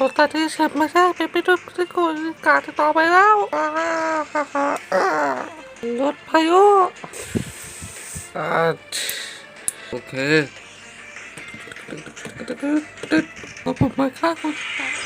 รถตัดที่เสร็จไม่ใช่เปไปดูที่กูกาต่อไปแล้วรถพายุอ่าโอเคผมผมมาฆ่าคนระ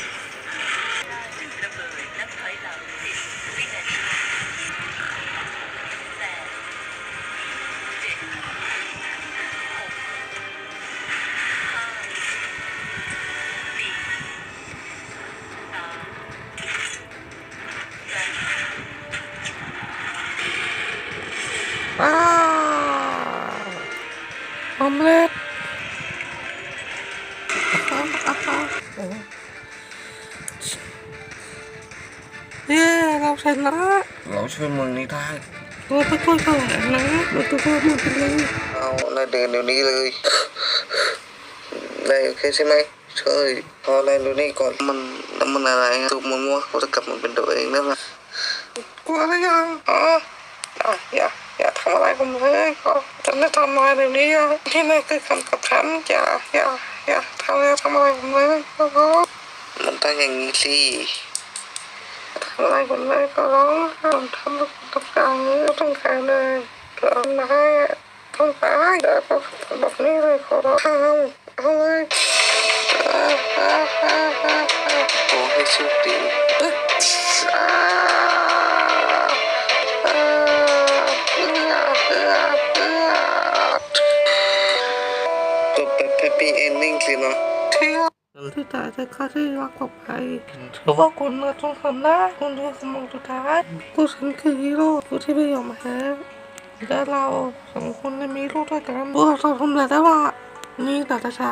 ออมเล็ตอ่าอ่าอ่าโอ้เย้เราชนะเราช่วยเมืองนี้ได้ตัวไปตัวก่อนนะเราตัวหมดเลยเอานายเดินเดี๋ยวนี้เลยนายโอเคใช่ไหมใช่พอนายดูนี่ก่อนมันน้ำมันอะไรตุกมัวมัวเขาจะกลับมาเป็นตัวเองได้ไหมกลัวหรือยังอ๋ออะอย่า อย่าทำอะไรผมเลยก็ฉันจะทำอะไรเดี๋ยวนี้อะที่นี่คือคำกับฉันอย่าอย่าอย่าทำอะไรทำอะไรผมเลยก็ร้องมันต้องอย่างนี้สิทำอะไรผมเลยก็ร้องผมทำทุกทุกอย่างนี้ต้องการเลยร้องมาให้ต้องตายแต่ก็แบบนี้เลยขอร้องเอาเอาเลยอ่าอ่าอ่าอ่าอ่าขอให้โชคดี บแบบแฮปปี้เอนดิ้งสินะที่ที่ตายแต่ข้าที่รักต่อไปถือว่าคุณน่ะต้องทำได้คุณคือสมองสุดท้ายกูฉันคือฮีโร่กูที่ไม่ยอมแพ้และเราสองคนได้มีลูกด้วยกันพวกเราทำอะไรได้ว่านี่แต่ช้า